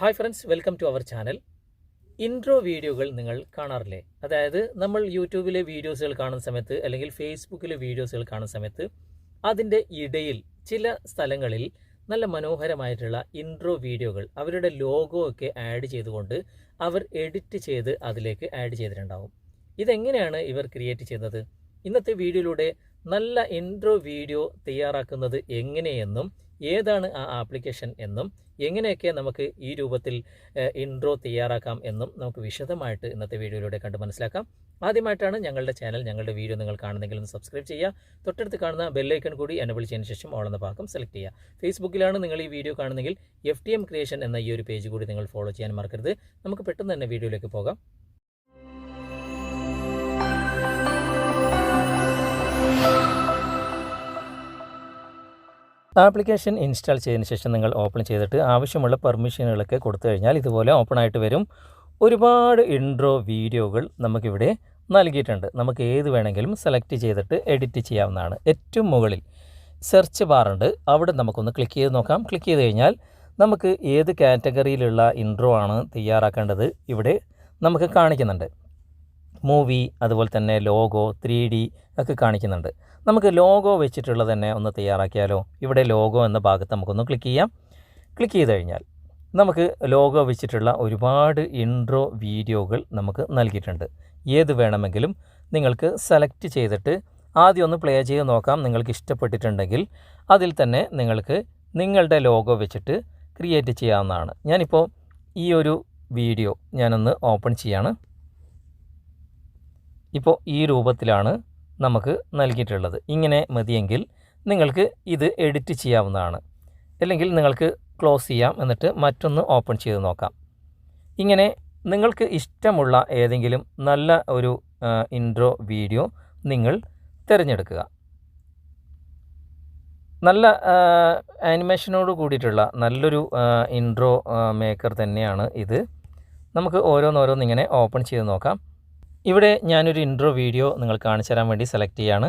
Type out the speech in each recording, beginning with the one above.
Hi friends welcome to our channel intro വീഡിയോകൾ നിങ്ങൾ കാണാറില്ലേ? അതായത് നമ്മൾ യൂട്യൂബിലെ വീഡിയോസുകൾ കാണുന്ന സമയത്ത് അല്ലെങ്കിൽ ഫേസ്ബുക്കിലെ വീഡിയോസുകൾ കാണുന്ന സമയത്ത് അതിന്റെ ഇടയിൽ ചില സ്ഥലങ്ങളിൽ നല്ല മനോഹരമായിട്ടുള്ള ഇൻട്രോ വീഡിയോകൾ അവരുടെ ലോഗോ ഒക്കെ ആഡ് ചെയ്തുകൊണ്ട് അവർ എഡിറ്റ് ചെയ്ത് അതിലേക്ക് ആഡ് ചെയ്തിട്ടുണ്ടാവും. ഇതെങ്ങനെയാണ് ഇവർ ക്രിയേറ്റ് ചെയ്യുന്നത്? ഇന്നത്തെ വീഡിയോയിലൂടെ നല്ല ഇൻട്രോ വീഡിയോ തയ്യാറാക്കുന്നത് എങ്ങനെയെന്നും ഏതാണ് ആ ആപ്ലിക്കേഷൻ എന്നും എങ്ങനെയൊക്കെ നമുക്ക് ഈ രൂപത്തിൽ ഇൻട്രോ തയ്യാറാക്കാം എന്നും നമുക്ക് വിശദമായിട്ട് ഇന്നത്തെ വീഡിയോയിലൂടെ കണ്ട് മനസ്സിലാക്കാം. ആദ്യമായിട്ടാണ് ഞങ്ങളുടെ ചാനൽ ഞങ്ങളുടെ വീഡിയോ നിങ്ങൾ കാണുന്നെങ്കിൽ ഒന്ന് സബ്സ്ക്രൈബ് ചെയ്യുക. തൊട്ടടുത്ത് കാണുന്ന ബെല്ലൈക്കൺ കൂടി എനബിൾ ചെയ്യുന്ന ശേഷം ഓളെന്ന ഭാഗം സെലക്ട് ചെയ്യുക. ഫേസ്ബുക്കിലാണ് നിങ്ങൾ ഈ വീഡിയോ കാണുന്നെങ്കിൽ എഫ് ക്രിയേഷൻ എന്ന ഈ ഒരു പേജ് കൂടി നിങ്ങൾ ഫോളോ ചെയ്യാൻ മറക്കരുത്. നമുക്ക് പെട്ടെന്ന് തന്നെ വീഡിയോയിലേക്ക് പോകാം. ആപ്ലിക്കേഷൻ ഇൻസ്റ്റാൾ ചെയ്തതിന് ശേഷം നിങ്ങൾ ഓപ്പൺ ചെയ്തിട്ട് ആവശ്യമുള്ള പെർമിഷനുകളൊക്കെ കൊടുത്തു കഴിഞ്ഞാൽ ഇതുപോലെ ഓപ്പൺ ആയിട്ട് വരും. ഒരുപാട് ഇൻട്രോ വീഡിയോകൾ നമുക്കിവിടെ നൽകിയിട്ടുണ്ട്. നമുക്ക് ഏത് വേണമെങ്കിലും സെലക്ട് ചെയ്തിട്ട് എഡിറ്റ് ചെയ്യാവുന്നതാണ്. ഏറ്റവും മുകളിൽ സെർച്ച് ബാറുണ്ട് അവിടെ നമുക്കൊന്ന് ക്ലിക്ക് ചെയ്ത് നോക്കാം. ക്ലിക്ക് ചെയ്ത് കഴിഞ്ഞാൽ നമുക്ക് ഏത് കാറ്റഗറിയിലുള്ള ഇൻട്രോ ആണ് തയ്യാറാക്കേണ്ടത് ഇവിടെ നമുക്ക് കാണിക്കുന്നുണ്ട്. മൂവി അതുപോലെ തന്നെ ലോഗോ ത്രീ ഡി ഒക്കെ കാണിക്കുന്നുണ്ട്. നമുക്ക് ലോഗോ വെച്ചിട്ടുള്ളത് തന്നെ ഒന്ന് തയ്യാറാക്കിയാലോ? ഇവിടെ ലോഗോ എന്ന ഭാഗത്ത് നമുക്കൊന്ന് ക്ലിക്ക് ചെയ്യാം. ക്ലിക്ക് ചെയ്ത് കഴിഞ്ഞാൽ നമുക്ക് ലോഗോ വെച്ചിട്ടുള്ള ഒരുപാട് ഇൻട്രോ വീഡിയോകൾ നമുക്ക് നൽകിയിട്ടുണ്ട്. ഏത് വേണമെങ്കിലും നിങ്ങൾക്ക് സെലക്ട് ചെയ്തിട്ട് ആദ്യം ഒന്ന് പ്ലേ ചെയ്ത് നോക്കാം. നിങ്ങൾക്ക് ഇഷ്ടപ്പെട്ടിട്ടുണ്ടെങ്കിൽ അതിൽ തന്നെ നിങ്ങൾക്ക് നിങ്ങളുടെ ലോഗോ വെച്ചിട്ട് ക്രിയേറ്റ് ചെയ്യാവുന്നതാണ്. ഞാനിപ്പോൾ ഈ ഒരു വീഡിയോ ഞാനൊന്ന് ഓപ്പൺ ചെയ്യാണ്. ഇപ്പോൾ ഈ രൂപത്തിലാണ് നമുക്ക് നൽകിയിട്ടുള്ളത്. ഇങ്ങനെ മതിയെങ്കിൽ നിങ്ങൾക്ക് ഇത് എഡിറ്റ് ചെയ്യാവുന്നതാണ്. അല്ലെങ്കിൽ നിങ്ങൾക്ക് ക്ലോസ് ചെയ്യാം എന്നിട്ട് മറ്റൊന്ന് ഓപ്പൺ ചെയ്ത് നോക്കാം. ഇങ്ങനെ നിങ്ങൾക്ക് ഇഷ്ടമുള്ള ഏതെങ്കിലും നല്ല ഒരു ഇൻട്രോ വീഡിയോ നിങ്ങൾ തിരഞ്ഞെടുക്കുക. നല്ല ആനിമേഷനോട് കൂടിയിട്ടുള്ള നല്ലൊരു ഇൻട്രോ മേക്കർ തന്നെയാണ് ഇത്. നമുക്ക് ഓരോന്നോരോന്നിങ്ങനെ ഓപ്പൺ ചെയ്ത് നോക്കാം. ഇവിടെ ഞാനൊരു ഇൻട്രോ വീഡിയോ നിങ്ങൾ കാണിച്ചു തരാൻ വേണ്ടി സെലക്ട് ചെയ്യാണ്.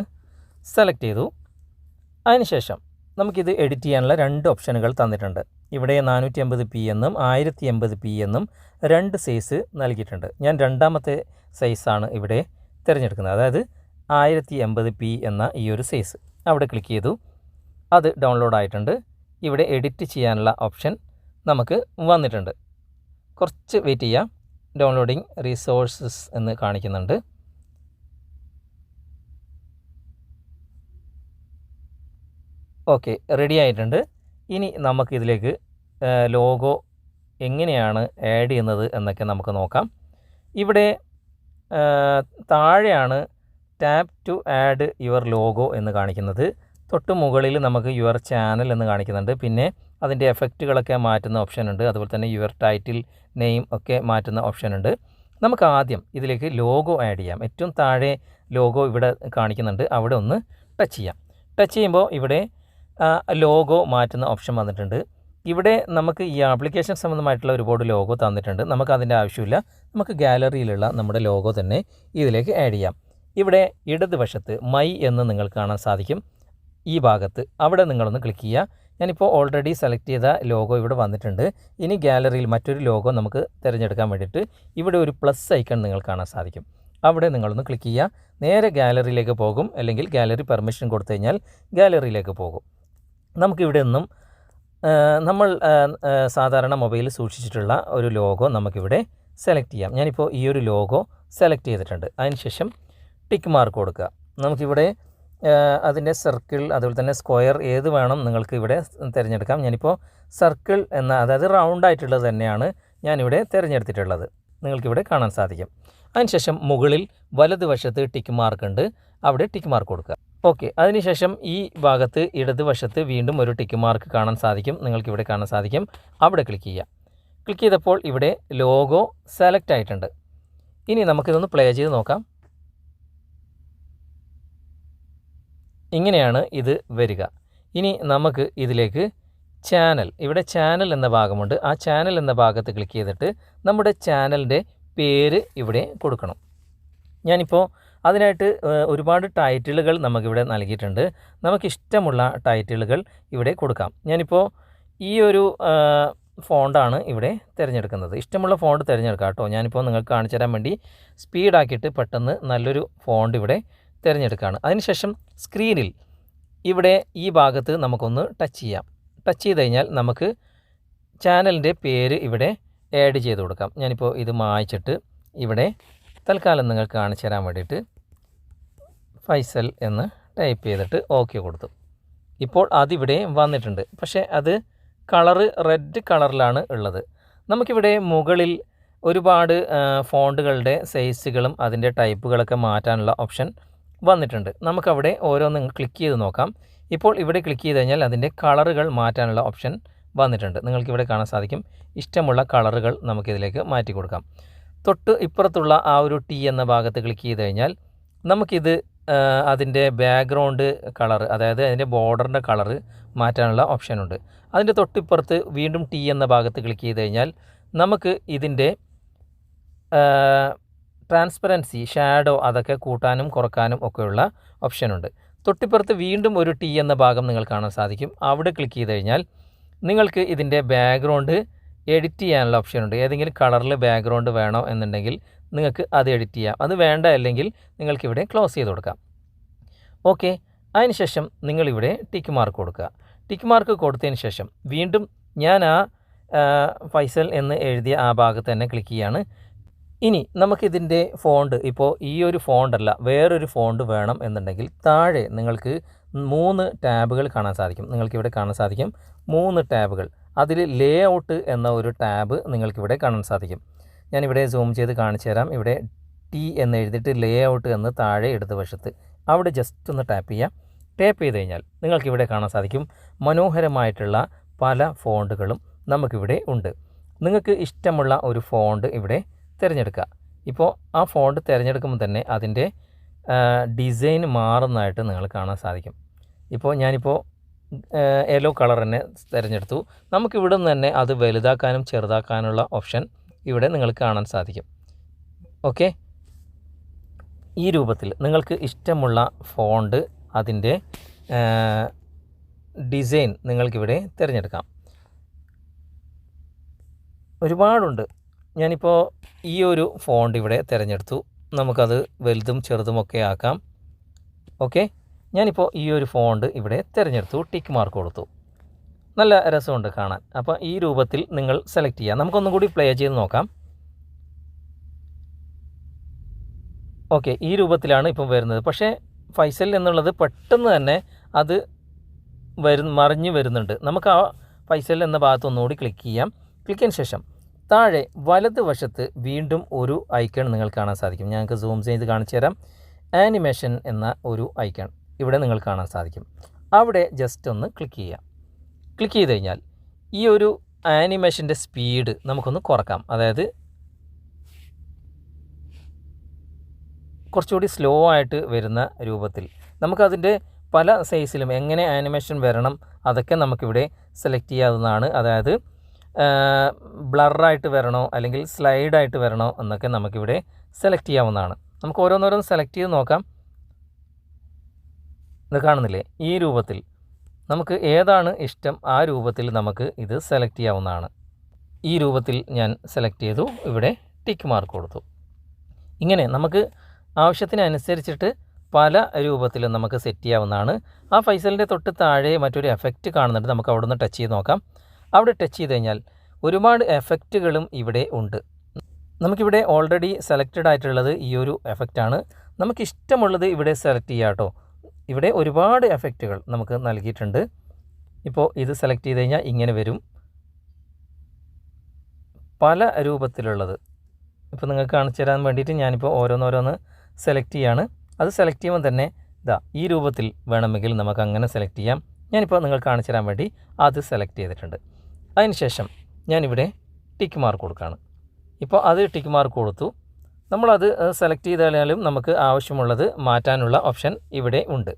സെലക്ട് ചെയ്തു. അതിനുശേഷം നമുക്കിത് എഡിറ്റ് ചെയ്യാനുള്ള രണ്ട് ഓപ്ഷനുകൾ തന്നിട്ടുണ്ട്. ഇവിടെ നാനൂറ്റി അമ്പത് പി എന്നും ആയിരത്തി എൺപത് പി എന്നും രണ്ട് സൈസ് നൽകിയിട്ടുണ്ട്. ഞാൻ രണ്ടാമത്തെ സൈസാണ് ഇവിടെ തിരഞ്ഞെടുക്കുന്നത്. അതായത് ആയിരത്തി എൺപത് പി എന്ന ഈ ഒരു സൈസ് അവിടെ ക്ലിക്ക് ചെയ്തു. അത് ഡൗൺലോഡ് ആയിട്ടുണ്ട്. ഇവിടെ എഡിറ്റ് ചെയ്യാനുള്ള ഓപ്ഷൻ നമുക്ക് വന്നിട്ടുണ്ട്. കുറച്ച് വെയിറ്റ് ചെയ്യാം. ഡൗൺലോഡിങ് റിസോഴ്സസ് എന്ന് കാണിക്കുന്നുണ്ട്. ഓക്കെ റെഡി ആയിട്ടുണ്ട്. ഇനി നമുക്കിതിലേക്ക് ലോഗോ എങ്ങനെയാണ് ആഡ് ചെയ്യുന്നത് എന്നൊക്കെ നമുക്ക് നോക്കാം. ഇവിടെ താഴെയാണ് tap to add your logo എന്ന് കാണിക്കുന്നത്. തൊട്ട് മുകളിൽ നമുക്ക് യുവർ ചാനൽ എന്ന് കാണിക്കുന്നുണ്ട്. പിന്നെ അതിന്റെ എഫക്റ്റുകളൊക്കെ മാറ്റുന്ന ഓപ്ഷൻ ഉണ്ട് അതുപോലെ തന്നെ യുവർ ടൈറ്റിൽ നെയിം ഒക്കെ മാറ്റുന്ന ഓപ്ഷൻ ഉണ്ട് നമുക്ക് ആദ്യം ഇതിലേക്ക് ലോഗോ ആഡ് ചെയ്യാം. ഏറ്റവും താഴെ ലോഗോ ഇവിടെ കാണിക്കുന്നുണ്ട്. അവിടെ ഒന്ന് ടച്ച് ചെയ്യാം. ടച്ച് ചെയ്യുമ്പോൾ ഇവിടെ ലോഗോ മാറ്റുന്ന ഓപ്ഷൻ വന്നിട്ടുണ്ട്. ഇവിടെ നമുക്ക് ഈ ആപ്ലിക്കേഷൻ സംബന്ധമായിട്ടുള്ള ഒരുപാട് ലോഗോ തന്നിട്ടുണ്ട്. നമുക്ക് അതിന്റെ ആവശ്യമില്ല. നമുക്ക് ഗാലറിയിലുള്ള നമ്മുടെ ലോഗോ തന്നെ ഇതിലേക്ക് ആഡ് ചെയ്യാം. ഇവിടെ ഇടതുവശത്ത് മൈ എന്ന് നിങ്ങൾ കാണാൻ സാധിക്കും. ഈ ഭാഗത്ത് അവിടെ നിങ്ങളൊന്ന് ക്ലിക്ക് ചെയ്യുക. ഞാനിപ്പോൾ ഓൾറെഡി സെലക്ട് ചെയ്ത ലോഗോ ഇവിടെ വന്നിട്ടുണ്ട്. ഇനി ഗാലറിയിൽ മറ്റൊരു ലോഗോ നമുക്ക് തിരഞ്ഞെടുക്കാൻ വേണ്ടിയിട്ട് ഇവിടെ ഒരു പ്ലസ് ഐക്കൺ നിങ്ങൾ കാണാൻ സാധിക്കും. അവിടെ നിങ്ങളൊന്ന് ക്ലിക്ക് ചെയ്യുക. നേരെ ഗാലറിയിലേക്ക് പോകും. അല്ലെങ്കിൽ ഗാലറി പെർമിഷൻ കൊടുത്തു കഴിഞ്ഞാൽ ഗാലറിയിലേക്ക് പോകും. നമുക്കിവിടെ നിന്നും നമ്മൾ സാധാരണ മൊബൈലിൽ സൂക്ഷിച്ചിട്ടുള്ള ഒരു ലോഗോ നമുക്കിവിടെ സെലക്ട് ചെയ്യാം. ഞാനിപ്പോൾ ഈ ഒരു ലോഗോ സെലക്ട് ചെയ്തിട്ടുണ്ട്. അതിനുശേഷം ടിക്ക് മാർക്ക് കൊടുക്കുക. നമുക്കിവിടെ അതിന്റെ സർക്കിൾ അതുപോലെ തന്നെ സ്ക്വയർ ഏത് വേണം നിങ്ങൾക്ക് ഇവിടെ തിരഞ്ഞെടുക്കാം. ഞാനിപ്പോൾ സർക്കിൾ എന്ന അതായത് റൗണ്ട് ആയിട്ടുള്ളത് തന്നെയാണ് ഞാനിവിടെ തിരഞ്ഞെടുത്തിട്ടുള്ളത്. നിങ്ങൾക്കിവിടെ കാണാൻ സാധിക്കും. അതിനുശേഷം മുകളിൽ വലതുവശത്ത് ടിക്ക് മാർക്ക് ഉണ്ട്. അവിടെ ടിക്ക് മാർക്ക് കൊടുക്കുക. ഓക്കെ അതിനുശേഷം ഈ ഭാഗത്ത് ഇടതുവശത്ത് വീണ്ടും ഒരു ടിക്ക് മാർക്ക് കാണാൻ സാധിക്കും. നിങ്ങൾക്കിവിടെ കാണാൻ സാധിക്കും. അവിടെ ക്ലിക്ക് ചെയ്യുക. ക്ലിക്ക് ചെയ്തപ്പോൾ ഇവിടെ ലോഗോ സെലക്ട് ആയിട്ടുണ്ട്. ഇനി നമുക്കിതൊന്ന് പ്ലേ ചെയ്ത് നോക്കാം. ഇങ്ങനെയാണ് ഇത് വരിക. ഇനി നമുക്ക് ഇതിലേക്ക് ചാനൽ ഇവിടെ ചാനൽ എന്ന ഭാഗമുണ്ട്. ആ ചാനൽ എന്ന ഭാഗത്ത് ക്ലിക്ക് ചെയ്തിട്ട് നമ്മുടെ ചാനലിന്റെ പേര് ഇവിടെ കൊടുക്കണം. ഞാനിപ്പോൾ അതിനായിട്ട് ഒരുപാട് ടൈറ്റിലുകൾ നമുക്കിവിടെ നൽകിയിട്ടുണ്ട്. നമുക്കിഷ്ടമുള്ള ടൈറ്റിലുകൾ ഇവിടെ കൊടുക്കാം. ഞാനിപ്പോൾ ഈ ഒരു ഫോണ്ടാണ് ഇവിടെ തിരഞ്ഞെടുക്കുന്നത്. ഇഷ്ടമുള്ള ഫോണ്ട് തിരഞ്ഞെടുക്കാം കേട്ടോ. ഞാനിപ്പോൾ നിങ്ങൾക്ക് കാണിച്ചു തരാൻ വേണ്ടി സ്പീഡാക്കിയിട്ട് പെട്ടെന്ന് നല്ലൊരു ഫോണ്ട് ഇവിടെ തിരഞ്ഞെടുക്കുകയാണ് അതിനുശേഷം സ്ക്രീനിൽ ഇവിടെ ഈ ഭാഗത്ത് നമുക്കൊന്ന് ടച്ച് ചെയ്യാം. ടച്ച് ചെയ്ത് കഴിഞ്ഞാൽ നമുക്ക് ചാനലിന്റെ പേര് ഇവിടെ ആഡ് ചെയ്ത് കൊടുക്കാം. ഞാനിപ്പോൾ ഇത് മായ്ച്ചിട്ട് ഇവിടെ തൽക്കാലം നിങ്ങൾ കാണിച്ചു തരാൻ വേണ്ടിയിട്ട് ഫൈസൽ എന്ന് ടൈപ്പ് ചെയ്തിട്ട് ഓക്കെ കൊടുത്തു. ഇപ്പോൾ അതിവിടെ വന്നിട്ടുണ്ട്. പക്ഷേ അത് കളറ് റെഡ് കളറിലാണ് ഉള്ളത്. നമുക്കിവിടെ മുകളിൽ ഒരുപാട് ഫോണ്ടുകളുടെ സൈസുകളും അതിന്റെ ടൈപ്പുകളൊക്കെ മാറ്റാനുള്ള ഓപ്ഷൻ വന്നിട്ടുണ്ട്. നമുക്കവിടെ ഓരോന്ന് ക്ലിക്ക് ചെയ്ത് നോക്കാം. ഇപ്പോൾ ഇവിടെ ക്ലിക്ക് ചെയ്ത് കഴിഞ്ഞാൽ അതിന്റെ കളറുകൾ മാറ്റാനുള്ള ഓപ്ഷൻ വന്നിട്ടുണ്ട്. നിങ്ങൾക്കിവിടെ കാണാൻ സാധിക്കും. ഇഷ്ടമുള്ള കളറുകൾ നമുക്കിതിലേക്ക് മാറ്റി കൊടുക്കാം. തൊട്ട് ഇപ്പുറത്തുള്ള ആ ഒരു ടി എന്ന ഭാഗത്ത് ക്ലിക്ക് ചെയ്ത് കഴിഞ്ഞാൽ നമുക്കിത് അതിന്റെ ബാക്ക്ഗ്രൗണ്ട് കളർ അതായത് അതിന്റെ ബോർഡറിന്റെ കളർ മാറ്റാനുള്ള ഓപ്ഷനുണ്ട് അതിന്റെ തൊട്ടിപ്പുറത്ത് വീണ്ടും ടി എന്ന ഭാഗത്ത് ക്ലിക്ക് ചെയ്ത് കഴിഞ്ഞാൽ നമുക്ക് ഇതിന്റെ ട്രാൻസ്പെറൻസി ഷാഡോ അതൊക്കെ കൂട്ടാനും കുറക്കാനും ഒക്കെയുള്ള ഓപ്ഷനുണ്ട് തൊട്ടിപ്പുറത്ത് വീണ്ടും ഒരു ടി എന്ന ഭാഗം നിങ്ങൾ കാണാൻ സാധിക്കും. അവിടെ ക്ലിക്ക് ചെയ്ത് കഴിഞ്ഞാൽ നിങ്ങൾക്ക് ഇതിന്റെ ബാക്ക്ഗ്രൗണ്ട് എഡിറ്റ് ചെയ്യാനുള്ള ഓപ്ഷനുണ്ട് ഏതെങ്കിലും കളറിൽ ബാക്ക്ഗ്രൗണ്ട് വേണോ എന്നുണ്ടെങ്കിൽ നിങ്ങൾക്ക് അത് എഡിറ്റ് ചെയ്യാം. അത് വേണ്ട അല്ലെങ്കിൽ നിങ്ങൾക്കിവിടെ ക്ലോസ് ചെയ്ത് കൊടുക്കാം. ഓക്കെ അതിനുശേഷം നിങ്ങളിവിടെ ടിക്ക് മാർക്ക് കൊടുക്കുക. ടിക്ക് മാർക്ക് കൊടുത്തതിന് ശേഷം വീണ്ടും ഞാൻ ആ ഫൈസൽ എന്ന് എഴുതിയ ആ ഭാഗത്ത് തന്നെ ക്ലിക്ക് ചെയ്യാണ്. ഇനി നമുക്കിതിന്റെ ഫോണ്ട് ഇപ്പോൾ ഈ ഒരു ഫോണ്ടല്ല വേറൊരു ഫോണ്ട് വേണം എന്നുണ്ടെങ്കിൽ താഴെ നിങ്ങൾക്ക് മൂന്ന് ടാബുകൾ കാണാൻ സാധിക്കും. നിങ്ങൾക്കിവിടെ കാണാൻ സാധിക്കും മൂന്ന് ടാബുകൾ. അതിൽ ലേ ഔട്ട് എന്ന ഒരു ടാബ് നിങ്ങൾക്കിവിടെ കാണാൻ സാധിക്കും. ഞാനിവിടെ സൂം ചെയ്ത് കാണിച്ചു തരാം. ഇവിടെ ടി എന്ന് എഴുതിയിട്ട് ലേ ഔട്ട് എന്ന് താഴെ ഇടത് വശത്ത് അവിടെ ജസ്റ്റ് ഒന്ന് ടാപ്പ് ചെയ്യാം. ടാപ്പ് ചെയ്ത് കഴിഞ്ഞാൽ നിങ്ങൾക്കിവിടെ കാണാൻ സാധിക്കും മനോഹരമായിട്ടുള്ള പല ഫോണ്ടുകളും നമുക്കിവിടെ ഉണ്ട്. നിങ്ങൾക്ക് ഇഷ്ടമുള്ള ഒരു ഫോണ്ട് ഇവിടെ തിരഞ്ഞെടുക്കുക. ഇപ്പോൾ ആ ഫോണ്ട് തിരഞ്ഞെടുക്കുമ്പോൾ തന്നെ അതിന്റെ ഡിസൈൻ മാറുന്നതായിട്ട് നിങ്ങൾ കാണാൻ സാധിക്കും. ഇപ്പോൾ ഞാനിപ്പോൾ യെല്ലോ കളർ തന്നെ തിരഞ്ഞെടുത്തു. നമുക്കിവിടെ നിന്ന് തന്നെ അത് വലുതാക്കാനും ചെറുതാക്കാനുള്ള ഓപ്ഷൻ ഇവിടെ നിങ്ങൾക്ക് കാണാൻ സാധിക്കും. ഓക്കെ ഈ രൂപത്തിൽ നിങ്ങൾക്ക് ഇഷ്ടമുള്ള ഫോണ്ട് അതിന്റെ ഡിസൈൻ നിങ്ങൾക്കിവിടെ തിരഞ്ഞെടുക്കാം. ഒരുപാടുണ്ട്. ഞാനിപ്പോൾ ഈ ഒരു ഫോണ്ട് ഇവിടെ തിരഞ്ഞെടുത്തു. നമുക്കത് വലുതും ചെറുതുമൊക്കെ ആക്കാം. ഓക്കെ ഞാനിപ്പോൾ ഈ ഒരു ഫോണ്ട് ഇവിടെ തിരഞ്ഞെടുത്തു. ടിക്ക് മാർക്ക് കൊടുത്തു. നല്ല രസമുണ്ട് കാണാൻ. അപ്പോൾ ഈ രൂപത്തിൽ നിങ്ങൾ സെലക്ട് ചെയ്യാം. നമുക്കൊന്നും കൂടി പ്ലേ ചെയ്ത് നോക്കാം. ഓക്കെ ഈ രൂപത്തിലാണ് ഇപ്പം വരുന്നത്. പക്ഷേ ഫൈസൽ എന്നുള്ളത് പെട്ടെന്ന് തന്നെ അത് വരു മറിഞ്ഞ് വരുന്നുണ്ട്. നമുക്ക് ആ ഫൈസൽ എന്ന ഭാഗത്ത് ഒന്നുകൂടി ക്ലിക്ക് ചെയ്യാം. ക്ലിക്കിന് ശേഷം താഴെ വലത് വശത്ത് വീണ്ടും ഒരു ഐക്കൺ നിങ്ങൾ കാണാൻ സാധിക്കും. ഞങ്ങൾക്ക് സൂം ചെയ്ത് കാണിച്ചു തരാം. ആനിമേഷൻ എന്ന ഒരു ഐക്കൺ ഇവിടെ നിങ്ങൾ കാണാൻ സാധിക്കും. അവിടെ ജസ്റ്റ് ഒന്ന് ക്ലിക്ക് ചെയ്യാം. ക്ലിക്ക് ചെയ്ത് കഴിഞ്ഞാൽ ഈ ഒരു ആനിമേഷന്റെ സ്പീഡ് നമുക്കൊന്ന് കുറക്കാം. അതായത് കുറച്ചുകൂടി സ്ലോ ആയിട്ട് വരുന്ന രൂപത്തിൽ. നമുക്കതിന്റെ പല സൈസിലും എങ്ങനെ ആനിമേഷൻ വരണം അതൊക്കെ നമുക്കിവിടെ സെലക്ട് ചെയ്യാവുന്നതാണ്. അതായത് ബ്ലറായിട്ട് വരണോ അല്ലെങ്കിൽ സ്ലൈഡായിട്ട് വരണോ എന്നൊക്കെ നമുക്കിവിടെ സെലക്ട് ചെയ്യാവുന്നതാണ്. നമുക്ക് ഓരോന്നോരോന്ന് സെലക്ട് ചെയ്ത് നോക്കാം. ഇത് കാണുന്നില്ലേ? ഈ രൂപത്തിൽ നമുക്ക് ഏതാണ് ഇഷ്ടം? ആ രൂപത്തിൽ നമുക്ക് ഇത് സെലക്ട് ചെയ്യാവുന്നതാണ്. ഈ രൂപത്തിൽ ഞാൻ സെലക്ട് ചെയ്തു. ഇവിടെ ടിക്ക് മാർക്ക് കൊടുത്തു. ഇങ്ങനെ നമുക്ക് ആവശ്യത്തിനനുസരിച്ചിട്ട് പല രൂപത്തിലും നമുക്ക് സെറ്റ് ചെയ്യാവുന്നതാണ്. ആ ഫൈസലിന്റെ തൊട്ട് താഴെ മറ്റൊരു എഫക്റ്റ് കാണുന്നുണ്ട്. നമുക്ക് അവിടെ നിന്ന് ടച്ച് ചെയ്ത് നോക്കാം. അവിടെ ടച്ച് ചെയ്ത് കഴിഞ്ഞാൽ ഒരുപാട് എഫക്റ്റുകളും ഇവിടെ ഉണ്ട്. നമുക്കിവിടെ ഓൾറെഡി സെലക്റ്റഡ് ആയിട്ടുള്ളത് ഈ ഒരു എഫക്റ്റാണ് നമുക്കിഷ്ടമുള്ളത് ഇവിടെ സെലക്ട് ചെയ്യാം കേട്ടോ. ഇവിടെ ഒരുപാട് എഫക്റ്റുകൾ നമുക്ക് നൽകിയിട്ടുണ്ട്. ഇപ്പോൾ ഇത് സെലക്ട് ചെയ്ത് കഴിഞ്ഞാൽ ഇങ്ങനെ വരും. പല രൂപത്തിലുള്ളത്. ഇപ്പോൾ നിങ്ങൾക്ക് കാണിച്ചു തരാൻ വേണ്ടിയിട്ട് ഞാനിപ്പോൾ ഓരോന്നോരോന്ന് സെലക്ട് ചെയ്യാണ്. അത് സെലക്ട് ചെയ്യുമ്പോൾ തന്നെ ഇതാ ഈ രൂപത്തിൽ വേണമെങ്കിൽ നമുക്ക് അങ്ങനെ സെലക്ട് ചെയ്യാം. ഞാനിപ്പോൾ നിങ്ങൾ കാണിച്ചു തരാൻ വേണ്ടി അത് സെലക്ട് ചെയ്തിട്ടുണ്ട്. അതിനുശേഷം ഞാനിവിടെ ടിക്ക് മാർക്ക് കൊടുക്കുകയാണ്. ഇപ്പോൾ അത് ടിക്ക് മാർക്ക് കൊടുത്തു. നമ്മളത് സെലക്ട് ചെയ്ത് കഴിഞ്ഞാലും നമുക്ക് ആവശ്യമുള്ളത് മാറ്റാനുള്ള ഓപ്ഷൻ ഇവിടെ ഉണ്ട്.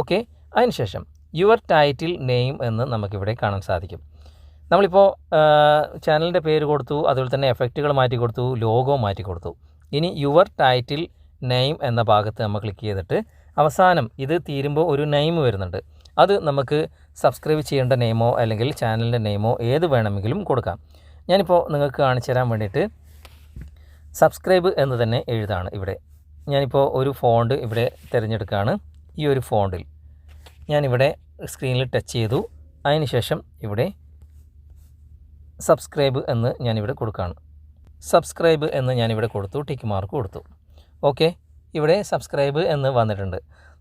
ഓക്കെ അതിനുശേഷം യുവർ ടൈറ്റിൽ നെയിം എന്ന് നമുക്കിവിടെ കാണാൻ സാധിക്കും. നമ്മളിപ്പോൾ ചാനലിന്റെ പേര് കൊടുത്തു അതുപോലെ തന്നെ എഫക്റ്റുകൾ മാറ്റി കൊടുത്തു ലോഗോ മാറ്റി കൊടുത്തു. ഇനി യുവർ ടൈറ്റിൽ നെയിം എന്ന ഭാഗത്ത് നമ്മൾ ക്ലിക്ക് ചെയ്തിട്ട് അവസാനം ഇത് തീരുമ്പോൾ ഒരു നെയിം വരുന്നുണ്ട്. അത് നമുക്ക് സബ്സ്ക്രൈബ് ചെയ്യേണ്ട നെയിമോ അല്ലെങ്കിൽ ചാനലിന്റെ നെയിമോ ഏത് വേണമെങ്കിലും കൊടുക്കാം. ഞാനിപ്പോൾ നിങ്ങൾക്ക് കാണിച്ചു തരാൻ വേണ്ടിയിട്ട് സബ്സ്ക്രൈബ് എന്ന് തന്നെ എഴുതാണ് ഇവിടെ. ഞാനിപ്പോൾ ഒരു ഫോണ്ട് ഇവിടെ തിരഞ്ഞെടുക്കുകയാണ് ഈ ഒരു ഫോണ്ടിൽ ഞാനിവിടെ സ്ക്രീനിൽ ടച്ച് ചെയ്തു. അതിനുശേഷം ഇവിടെ സബ്സ്ക്രൈബ് എന്ന് ഞാനിവിടെ കൊടുക്കുകയാണ് സബ്സ്ക്രൈബ് എന്ന് ഞാനിവിടെ കൊടുത്തു. ടിക്ക് മാർക്ക് കൊടുത്തു. ഓക്കെ. ഇവിടെ സബ്സ്ക്രൈബ് എന്ന് വന്നിട്ടുണ്ട്.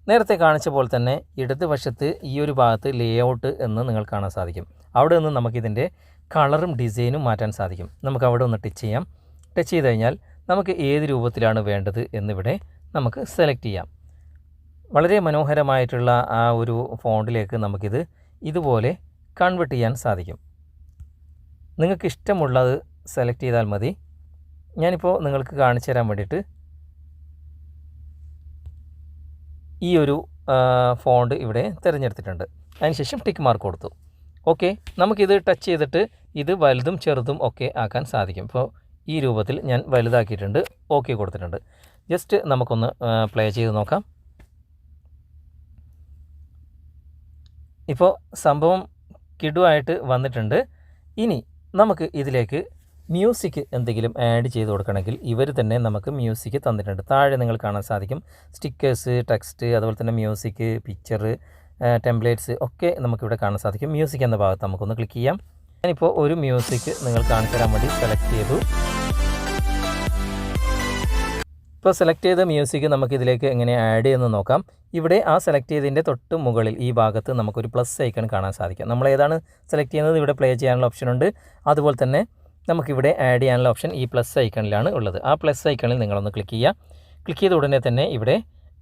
നേരത്തെ കാണിച്ച പോലെ തന്നെ ഇടതുവശത്ത് ഈ ഒരു ഭാഗത്ത് ലേഔട്ട് എന്ന് നിങ്ങൾ കാണാൻ സാധിക്കും. അവിടെ നിന്ന് നമുക്കിതിന്റെ കളറും ഡിസൈനും മാറ്റാൻ സാധിക്കും. നമുക്ക് അവിടെ ഒന്ന് ടച്ച് ചെയ്യാം. ടച്ച് ചെയ്ത് കഴിഞ്ഞാൽ നമുക്ക് ഏത് രൂപത്തിലാണ് വേണ്ടത് എന്നിവിടെ നമുക്ക് സെലക്ട് ചെയ്യാം. വളരെ മനോഹരമായിട്ടുള്ള ആ ഒരു ഫോണ്ടിലേക്ക് നമുക്കിത് ഇതുപോലെ കൺവെർട്ട് ചെയ്യാൻ സാധിക്കും. നിങ്ങൾക്ക് ഇഷ്ടമുള്ളത് സെലക്ട് ചെയ്താൽ മതി. ഞാനിപ്പോൾ നിങ്ങൾക്ക് കാണിച്ചു തരാൻ വേണ്ടിയിട്ട് ഈ ഒരു ഫോണ്ട് ഇവിടെ തിരഞ്ഞെടുത്തിട്ടുണ്ട്. അതിനുശേഷം ടിക്ക് മാർക്ക് കൊടുത്തു. ഓക്കെ നമുക്കിത് ടച്ച് ചെയ്തിട്ട് ഇത് വലുതും ചെറുതും ഒക്കെ ആക്കാൻ സാധിക്കും. ഇപ്പോൾ ഈ രൂപത്തിൽ ഞാൻ വലുതാക്കിയിട്ടുണ്ട് ഓക്കെ കൊടുത്തിട്ടുണ്ട്. ജസ്റ്റ് നമുക്കൊന്ന് പ്ലേ ചെയ്ത് നോക്കാം. ഇപ്പോൾ സംഭവം കിടുവായിട്ട് വന്നിട്ടുണ്ട്. ഇനി നമുക്ക് ഇതിലേക്ക് മ്യൂസിക് എന്തെങ്കിലും ആഡ് ചെയ്ത് കൊടുക്കണമെങ്കിൽ ഇവർ തന്നെ നമുക്ക് മ്യൂസിക് തന്നിട്ടുണ്ട്. താഴെ നിങ്ങൾ കാണാൻ സാധിക്കും. സ്റ്റിക്കേഴ്സ് ടെക്സ്റ്റ് അതുപോലെ തന്നെ മ്യൂസിക് പിക്ചർ ടെംപ്ലേറ്റ്സ് ഒക്കെ നമുക്കിവിടെ കാണാൻ സാധിക്കും. മ്യൂസിക് എന്ന ഭാഗത്ത് നമുക്കൊന്ന് ക്ലിക്ക് ചെയ്യാം. ഞാനിപ്പോൾ ഒരു മ്യൂസിക് നിങ്ങൾ കാണിച്ചു തരാൻ വേണ്ടി സെലക്ട് ചെയ്തു. ഇപ്പോൾ സെലക്ട് ചെയ്ത മ്യൂസിക് നമുക്ക് ഇതിലേക്ക് എങ്ങനെ ആഡ് ചെയ്യുന്നത് നോക്കാം. ഇവിടെ ആ സെലക്ട് ചെയ്തതിന്റെ തൊട്ട് മുകളിൽ ഈ ഭാഗത്ത് നമുക്കൊരു പ്ലസ് ഐക്കൺ കാണാൻ സാധിക്കും. നമ്മൾ ഏതാണ് സെലക്ട് ചെയ്യുന്നത്? ഇവിടെ പ്ലേ ചെയ്യാനുള്ള ഓപ്ഷൻ ഉണ്ട്. അതുപോലെ തന്നെ നമുക്കിവിടെ ആഡ് ചെയ്യാനുള്ള ഓപ്ഷൻ ഈ പ്ലസ് ഐക്കണിലാണ് ഉള്ളത്. ആ പ്ലസ് ഐക്കണിൽ നിങ്ങളൊന്ന് ക്ലിക്ക് ചെയ്യുക. ക്ലിക്ക് ചെയ്ത ഉടനെ തന്നെ ഇവിടെ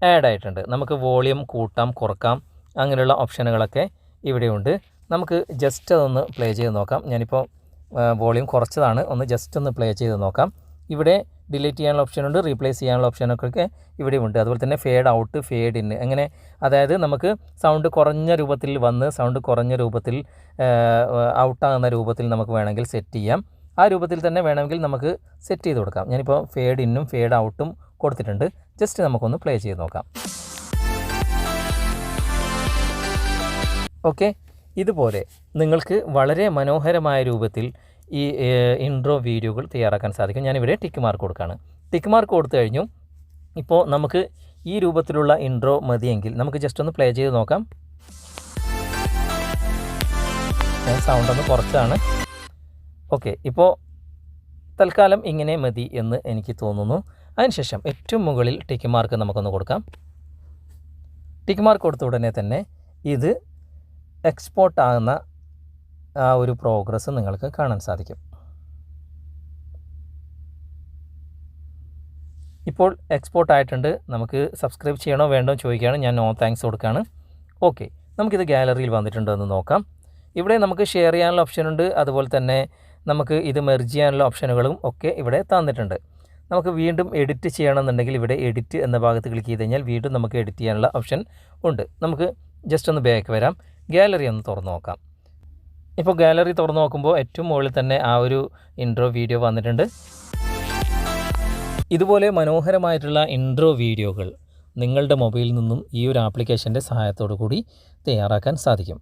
ആഡ് ആയിട്ടുണ്ട്. നമുക്ക് വോളിയം കൂട്ടാം കുറക്കാം അങ്ങനെയുള്ള ഓപ്ഷനുകളൊക്കെ ഇവിടെയുണ്ട് നമുക്ക് ജസ്റ്റ് അതൊന്ന് പ്ലേ ചെയ്ത് നോക്കാം. ഞാനിപ്പോൾ വോളിയം കുറച്ചതാണ്. ഒന്ന് ജസ്റ്റ് ഒന്ന് പ്ലേ ചെയ്ത് നോക്കാം. ഇവിടെ ഡിലീറ്റ് ചെയ്യാനുള്ള ഓപ്ഷനുണ്ട് റീപ്ലേസ് ചെയ്യാനുള്ള ഓപ്ഷനൊക്കെ ഇവിടെ ഉണ്ട്. അതുപോലെ തന്നെ ഫേഡ് ഔട്ട് ഫേഡ് ഇൻ അങ്ങനെ അതായത് നമുക്ക് സൗണ്ട് കുറഞ്ഞ രൂപത്തിൽ വന്ന് സൗണ്ട് കുറഞ്ഞ രൂപത്തിൽ ഔട്ടാകുന്ന രൂപത്തിൽ നമുക്ക് വേണമെങ്കിൽ സെറ്റ് ചെയ്യാം. ആ രൂപത്തിൽ തന്നെ വേണമെങ്കിൽ നമുക്ക് സെറ്റ് ചെയ്ത് കൊടുക്കാം. ഞാനിപ്പോൾ ഫേഡ് ഇന്നും ഫേഡ് ഔട്ടും കൊടുത്തിട്ടുണ്ട്. ജസ്റ്റ് നമുക്കൊന്ന് പ്ലേ ചെയ്ത് നോക്കാം. ഓക്കെ ഇതുപോലെ നിങ്ങൾക്ക് വളരെ മനോഹരമായ രൂപത്തിൽ ഈ ഇൻട്രോ വീഡിയോകൾ തയ്യാറാക്കാൻ സാധിക്കും. ഞാനിവിടെ ടിക്ക് മാർക്ക് കൊടുക്കുകയാണ് ടിക്ക് മാർക്ക് കൊടുത്തു കഴിഞ്ഞു. ഇപ്പോൾ നമുക്ക് ഈ രൂപത്തിലുള്ള ഇൻട്രോ മതിയെങ്കിൽ നമുക്ക് ജസ്റ്റ് ഒന്ന് പ്ലേ ചെയ്ത് നോക്കാം. സൗണ്ട് ഒന്ന് കുറച്ചാണ്. ഓക്കെ ഇപ്പോൾ തൽക്കാലം ഇങ്ങനെ മതി എന്ന് എനിക്ക് തോന്നുന്നു. അതിനുശേഷം ഏറ്റവും മുകളിൽ ടിക്ക് മാർക്ക് നമുക്കൊന്ന് കൊടുക്കാം. ടിക്ക് മാർക്ക് കൊടുത്ത ഉടനെ തന്നെ ഇത് എക്സ്പോർട്ട് ആകുന്ന ആ ഒരു പ്രോഗ്രസ് നിങ്ങൾക്ക് കാണാൻ സാധിക്കും. ഇപ്പോൾ എക്സ്പോർട്ട് ആയിട്ടുണ്ട്. നമുക്ക് സബ്സ്ക്രൈബ് ചെയ്യണോ വേണ്ടോ ചോദിക്കുകയാണ്. ഞാൻ നോ താങ്ക്സ് കൊടുക്കുകയാണ്. ഓക്കെ നമുക്കിത് ഗാലറിയിൽ വന്നിട്ടുണ്ടോ എന്ന് നോക്കാം. ഇവിടെ നമുക്ക് ഷെയർ ചെയ്യാനുള്ള ഓപ്ഷൻ ഉണ്ട്. അതുപോലെ തന്നെ നമുക്ക് ഇത് മെർജ് ചെയ്യാനുള്ള ഓപ്ഷനുകളും ഒക്കെ ഇവിടെ തന്നിട്ടുണ്ട്. നമുക്ക് വീണ്ടും എഡിറ്റ് ചെയ്യണമെന്നുണ്ടെങ്കിൽ ഇവിടെ എഡിറ്റ് എന്ന ഭാഗത്ത് ക്ലിക്ക് ചെയ്ത് കഴിഞ്ഞാൽ വീണ്ടും നമുക്ക് എഡിറ്റ് ചെയ്യാനുള്ള ഓപ്ഷൻ ഉണ്ട്. നമുക്ക് ജസ്റ്റ് ഒന്ന് ബാക്ക് വരാം. ഗാലറി ഒന്ന് തുറന്നു നോക്കാം. ഇപ്പോൾ ഗാലറി തുറന്നു നോക്കുമ്പോൾ ഏറ്റവും മുകളിൽ തന്നെ ആ ഒരു ഇൻട്രോ വീഡിയോ വന്നിട്ടുണ്ട്. ഇതുപോലെ മനോഹരമായിട്ടുള്ള ഇൻട്രോ വീഡിയോകൾ നിങ്ങളുടെ മൊബൈലിൽ നിന്നും ഈ ഒരു ആപ്ലിക്കേഷന്റെ സഹായത്തോടു കൂടി തയ്യാറാക്കാൻ സാധിക്കും.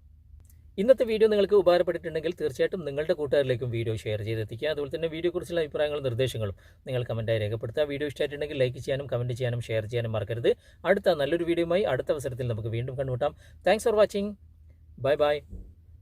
ഇന്നത്തെ വീഡിയോ നിങ്ങൾക്ക് ഉപകാരപ്പെട്ടിട്ടുണ്ടെങ്കിൽ തീർച്ചയായിട്ടും നിങ്ങളുടെ കൂട്ടുകാരിലേക്കും വീഡിയോ ഷെയർ ചെയ്തെത്തിക്കുക. അതുപോലെ തന്നെ വീഡിയോയെക്കുറിച്ചുള്ള അഭിപ്രായങ്ങളും നിർദ്ദേശങ്ങളും നിങ്ങൾ കമന്റായി രേഖപ്പെടുത്തുക. വീഡിയോ ഇഷ്ടമായിട്ടുണ്ടെങ്കിൽ ലൈക്ക് ചെയ്യാനും കമന്റ് ചെയ്യാനും ഷെയർ ചെയ്യാനും മറക്കരുത്. അടുത്ത നല്ലൊരു വീഡിയോയുമായി അടുത്ത അവസരത്തിൽ നമുക്ക് വീണ്ടും കണ്ടുമുട്ടാം. Thanks for watching bye bye